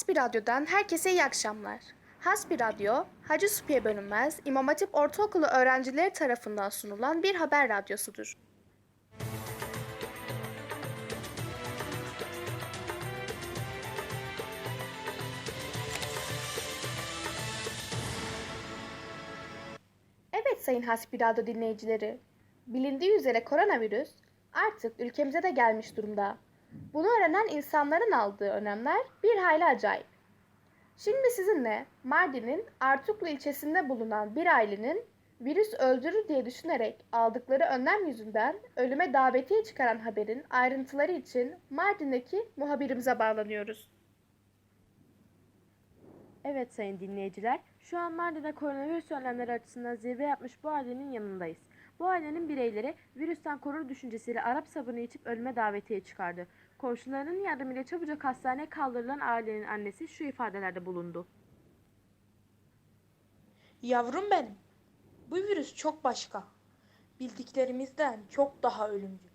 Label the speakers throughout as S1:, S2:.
S1: Hasbi Radyo'dan herkese iyi akşamlar. Hasbi Radyo, Hacı Supiye Bölünmez İmam Hatip Ortaokulu öğrencileri tarafından sunulan bir haber radyosudur. Evet sayın Hasbi Radyo dinleyicileri, bilindiği üzere koronavirüs artık ülkemize de gelmiş durumda. Bunu öğrenen insanların aldığı önlemler bir hayli acayip. Şimdi sizinle Mardin'in Artuklu ilçesinde bulunan bir ailenin virüs öldürür diye düşünerek aldıkları önlem yüzünden ölüme davetiye çıkaran haberin ayrıntıları için Mardin'deki muhabirimize bağlanıyoruz.
S2: Evet sayın dinleyiciler, şu an Mardin'de koronavirüs önlemleri açısından zirve yapmış bu ailenin yanındayız. Bu ailenin bireyleri virüsten korur düşüncesiyle Arap sabunu içip ölüme davetiye çıkardı. Komşularının yardımıyla çabucak hastaneye kaldırılan ailenin annesi şu ifadelerde bulundu.
S3: Yavrum benim, bu virüs çok başka. Bildiklerimizden çok daha ölümcül.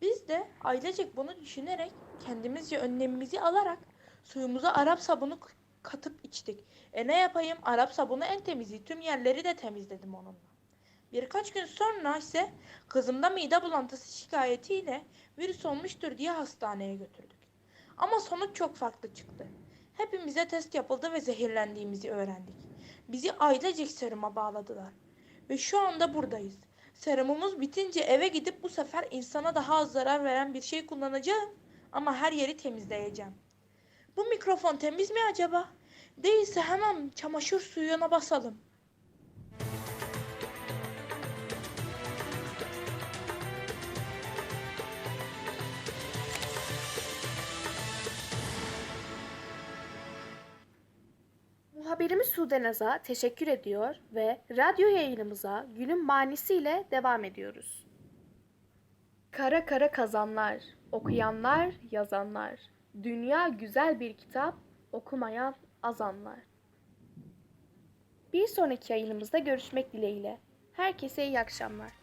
S3: Biz de ailecek bunu düşünerek kendimizce önlemimizi alarak suyumuza Arap sabunu katıp içtik. E ne yapayım Arap sabunu en temizi tüm yerleri de temizledim onunla. Birkaç gün sonra ise kızımda mide bulantısı şikayetiyle virüs olmuştur diye hastaneye götürdük. Ama sonuç çok farklı çıktı. Hepimize test yapıldı ve zehirlendiğimizi öğrendik. Bizi ailecek seruma bağladılar. Ve şu anda buradayız. Serumumuz bitince eve gidip bu sefer insana daha az zarar veren bir şey kullanacağım. Ama her yeri temizleyeceğim. Bu mikrofon temiz mi acaba? Değilse hemen çamaşır suyuna basalım.
S1: Muhabirimiz Sude Naz'a teşekkür ediyor ve radyo yayınımıza günün manisiyle devam ediyoruz. Kara kara kazanlar, okuyanlar, yazanlar. Dünya güzel bir kitap, okumayan azanlar. Bir sonraki yayınımızda görüşmek dileğiyle. Herkese iyi akşamlar.